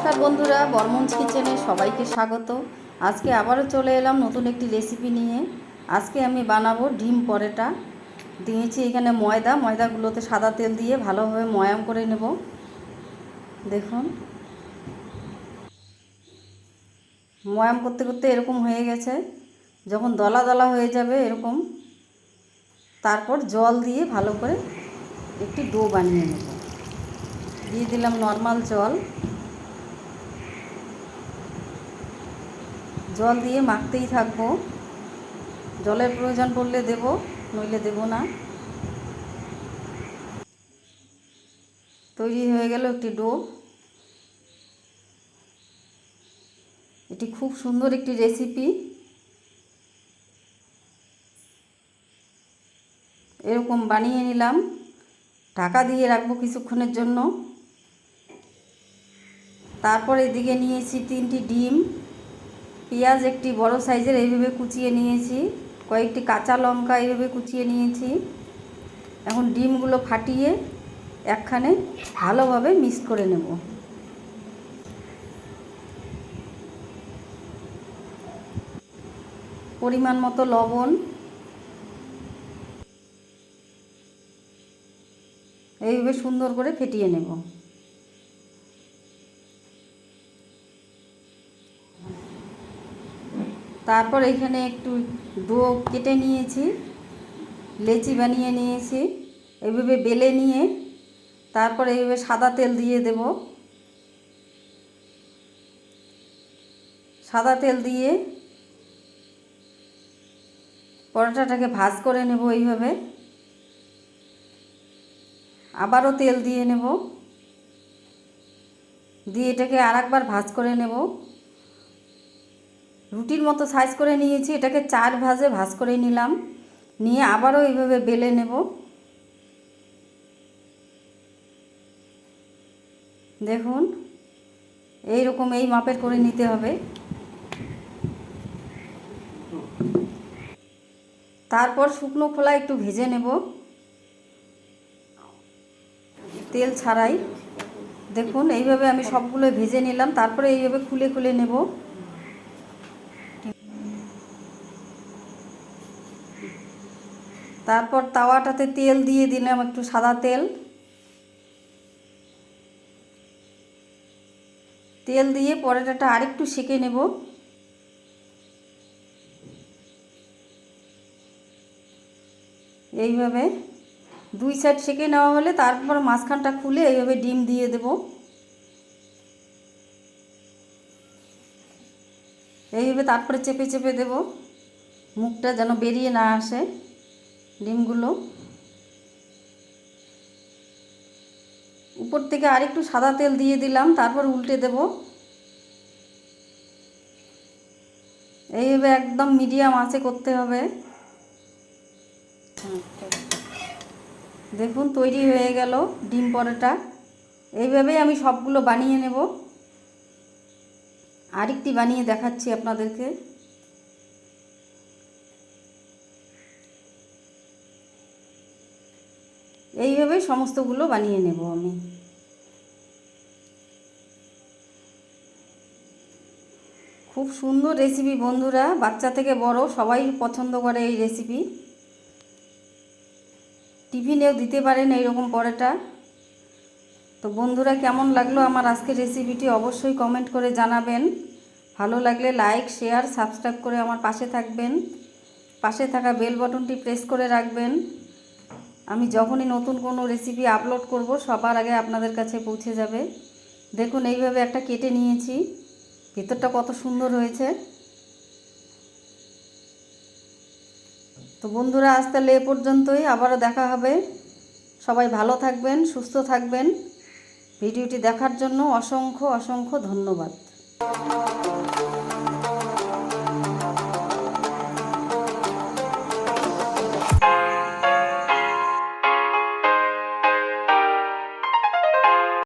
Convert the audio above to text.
নমস্কার বন্ধুরা, বর্মন্স কিচেনে সবাইকে স্বাগত। আজকে আবারও চলে এলাম নতুন একটি রেসিপি নিয়ে। আজকে আমি বানাবো ডিম পরেটা। দিয়েছি এখানে ময়দা। ময়দাগুলোতে সাদা তেল দিয়ে ভালোভাবে ময়াম করে নেব। দেখুন। ময়াম করতে করতে এরকম হয়ে গেছে। যখন দলা দলা হয়ে যাবে এরকম, তারপর জল দিয়ে ভালো করে একটি ডো বানিয়ে নেব। দিয়ে দিলাম নর্মাল জল। জল দিয়ে মাখতেই থাকব। জলের প্রয়োজন পড়লে দেব, নইলে দেব না। তৈরি হয়ে গেল একটি ডো। এটি খুব সুন্দর একটি রেসিপি। এরকম বানিয়ে নিলাম। ঢাকা দিয়ে রাখব কিছুক্ষণের জন্য। তারপর এদিকে নিয়েছি তিনটি ডিম। পেঁয়াজ একটি বড় সাইজের এইভাবে কুচিয়ে নিয়েছি, কয়েকটি কাঁচা লঙ্কা এইভাবে কুচিয়ে নিয়েছি। এখন ডিমগুলো ফাটিয়ে একখানে ভালোভাবে মিক্স করে নেব। পরিমাণ মতো লবণ। এইভাবে সুন্দর করে ফেটিয়ে নেব। তারপর এখানে একটু ডো কেটে নিয়েছি, লেচি বানিয়ে নিয়েছি এইভাবে বেলে নিয়ে তারপর এইভাবে সাদা তেল দিয়ে দেব। সাদা তেল দিয়ে পরোটাটাকে ভাজ করে নেব এইভাবে। আবারও তেল দিয়ে নেব। দিয়ে এটাকে আর একবার ভাজ করে নেব। রুটির মতো সাইজ করে নিয়েছি, এটাকে চার ভাজে ভাজ করে নিলাম। নিয়ে আবারও এইভাবে বেলে নেব। দেখুন এই রকম এই মাপের করে নিতে হবে। তারপর শুকনো খোলা একটু ভেজে নেব। তেল ছাড়াই। দেখুন, এইভাবে আমি সবগুলো ভেজে নিলাম, তারপরে এইভাবে খুলে খুলে নেব। তারপর তাওয়াটাতে তেল দিয়ে দিলাম একটু সাদা তেল। তেল দিয়ে পরোটাটা আরেকটু সেঁকে নেব। এইভাবে দুই সাইড সেঁকে নেওয়া হলে তারপর মাঝখানটা খুলে এইভাবে ডিম দিয়ে দেব। এইভাবে তারপরে চেপে চেপে দেব। মুখটা যেন বেরিয়ে না আসে। ডিমগুলো। উপর থেকে আরেকটু সাদা তেল দিয়ে দিলাম, তারপর উল্টে দেব। এইভাবে একদম মিডিয়াম আঁচে করতে হবে। দেখুন, তৈরি হয়ে গেল ডিম পরোটা। এইভাবেই আমি সবগুলো বানিয়ে নেব। আরেকটি বানিয়ে দেখাচ্ছি আপনাদেরকে। এইভাবে সমস্তগুলো বানিয়ে নেব আমি। খুব সুন্দর রেসিপি বন্ধুরা, বাচ্চা থেকে বড়, সবাই পছন্দ করে এই রেসিপি টিফিনেও দিতে পারেন এইরকম পরোটা। তো বন্ধুরা, কেমন লাগল আমার আজকের রেসিপিটি অবশ্যই কমেন্ট করে জানাবেন। ভালো লাগলে লাইক শেয়ার সাবস্ক্রাইব করে আমার পাশে থাকবেন। পাশে থাকা বেল বটনটি প্রেস করে রাখবেন। আমি যখনই নতুন কোনো রেসিপি আপলোড করব, সবার আগে আপনাদের কাছে পৌঁছে যাবে। দেখুন, এইভাবে একটা কেটে নিয়েছি। ভেতরটা কত সুন্দর হয়েছে। তো বন্ধুরা, আজ তাহলে এ পর্যন্তই। আবারও দেখা হবে। সবাই ভালো থাকবেন, সুস্থ থাকবেন। ভিডিওটি দেখার জন্য অসংখ্য অসংখ্য ধন্যবাদ।